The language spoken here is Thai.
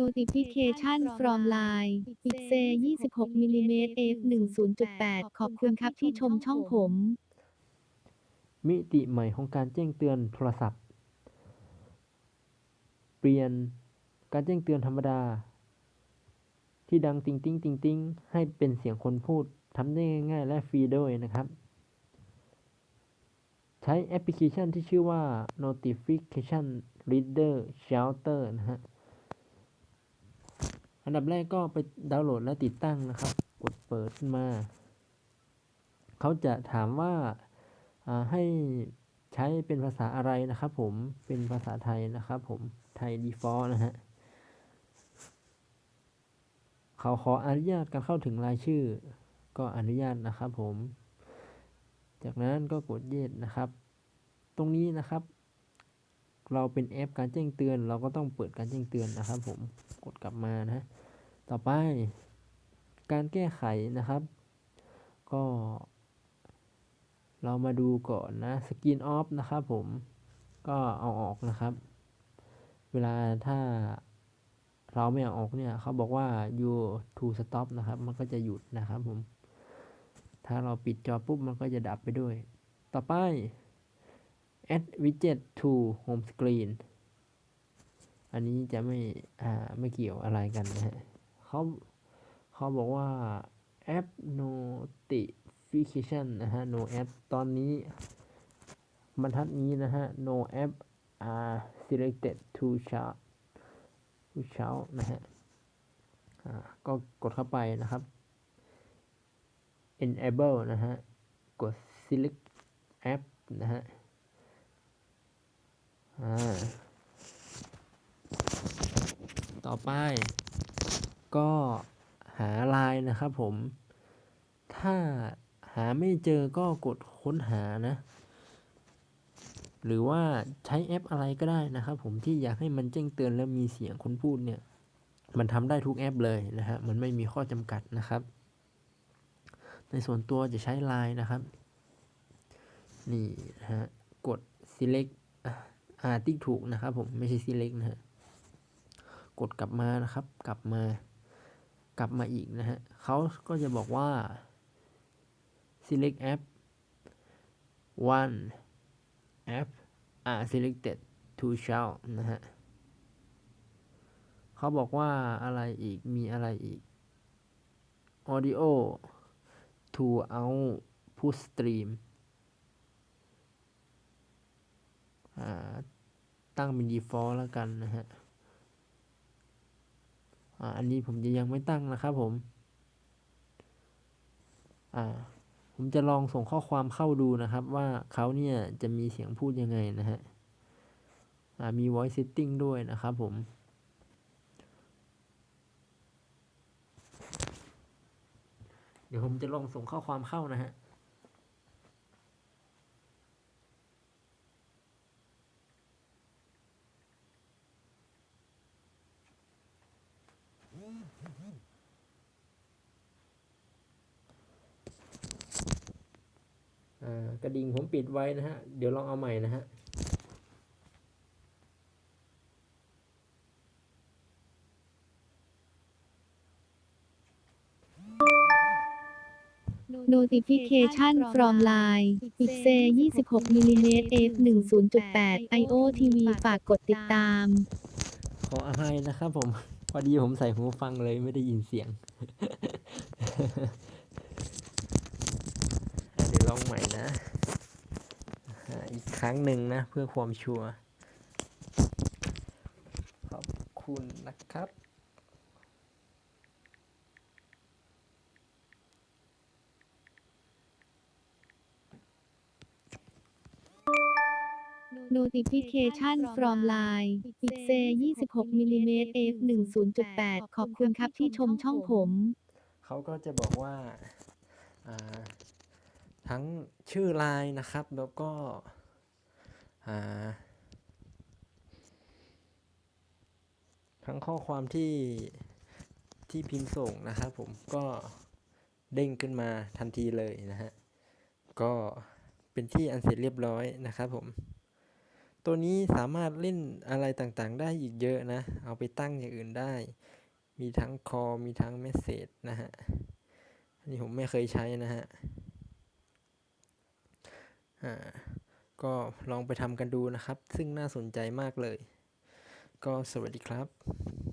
notification from line it say 26มิลลิเมตร f 10.8 ขอบคุณครับที่ชมช่องผม มิติใหม่ของการแจ้งเตือนโทรศัพท์ เปลี่ยนการแจ้งเตือนธรรมดา ที่ดังติงติงติงติงให้เป็นเสียงคนพูดทำได้ง่ายๆและฟรีด้วยนะครับ ใช้แอปพลิเคชันที่ชื่อว่า notification reader shelter นะฮะ อันดับแรกก็ไปดาวน์โหลดและติดตั้งนะครับ กดเปิดขึ้นมา เขาจะถามว่าให้ใช้เป็นภาษาอะไรนะครับผมเป็นภาษาไทยนะครับผมไทย default นะฮะเขาขออนุญาตการเข้าถึงรายชื่อ ก็อนุญาตนะครับผม จากนั้นก็กด yes นะครับ ตรงนี้นะครับ เราเป็นแอปการแจ้งเตือน เราก็ต้องเปิดการแจ้งเตือนนะครับ ผมกดกลับมานะ ต่อไป การแก้ไขนะครับ ก็ เรามาดูก่อนนะสกรีนออฟนะครับผมก็เอาออกนะครับ เวลาถ้าเราไม่เอาออกเนี่ยเขาบอกว่า you to stop นะครับ มันก็จะหยุดนะครับผม ถ้าเราปิดจอปุ๊บมันก็จะดับไปด้วย ต่อไป add widget to home screen อันนี้จะไม่ อ่า ไม่เกี่ยวอะไรกันนะฮะเขาเขาบอกว่า app notification นะฮะ no app ตอนนี้บรรทัดนี้นะฮะ no app are selected to shout to shout นะฮะก็กดเข้าไปนะครับ enable นะฮะ กด select app นะฮะ ต่อไป ก็หาไลน์นะครับผม ถ้าหาไม่เจอก็กดค้นหานะ หรือว่าใช้แอปอะไรก็ได้นะครับผมที่อยากให้มันแจ้งเตือนแล้วมีเสียงคนพูดเนี่ย มันทำได้ทุกแอปเลยนะฮะ มันไม่มีข้อจำกัดนะครับ ในส่วนตัวจะใช้ไลน์นะครับ นี่นะฮะ กด select อ่าติ๊กถูกนะครับผมไม่ใช่ select นะฮะกดกลับมานะครับ กลับมากลับมาอีกนะฮะเขาก็จะบอกว่า select app one app are selected to shout นะฮะเขาบอกว่าอะไรอีกมีอะไรอีก audio to output stream อ่า ตั้งเป็น default แล้วกันนะฮะอ่าอันนี้ผมจะยังไม่ตั้งนะครับผมอ่าผมจะลองส่งข้อความเข้าดูนะครับว่าเขาเนี่ยจะมีเสียงพูดยังไงนะฮะอ่ามี voice setting ด้วยนะครับผมเดี๋ยวผมจะลองส่งข้อความเข้านะฮะ กระดิ่งผมปิดไว้นะฮะ เดี๋ยวลองเอาใหม่นะฮะ notification from line it say 26มิลลิเมตร f 10.8 io tv ฝากกดติดตาม ขออภัยนะครับผม พอดีผมใส่หูฟังเลยไม่ได้ยินเสียงอะเดี๋ยวลองใหม่นะอ่าอี กครั้งหนึ่งนะ เพื่อความชัวร์ขอบคุณนะครับ notification from line it say 26มิลลิเมตร f 10.8 ขอบคุณครับที่ชมช่องผม เขาก็จะบอกว่าอ่าทั้งชื่อไลน์นะครับ แล้วก็ ทั้งข้อความที่ที่พิมพ์ส่งนะครับผมก็เด้งขึ้นมาทันทีเลยนะฮะ ก็เป็นที่อันเสร็จเรียบร้อยนะครับผม ตัวนี้สามารถเล่นอะไรต่างๆ ได้อีกเยอะนะ เอาไปตั้งอย่างอื่นได้ มีทั้งคอมีทั้งเมสเซจนะฮะ อันนี้ผมไม่เคยใช้นะฮะ อ่า ก็ลองไปทำกันดูนะครับ ซึ่งน่าสนใจมากเลย ก็สวัสดีครับ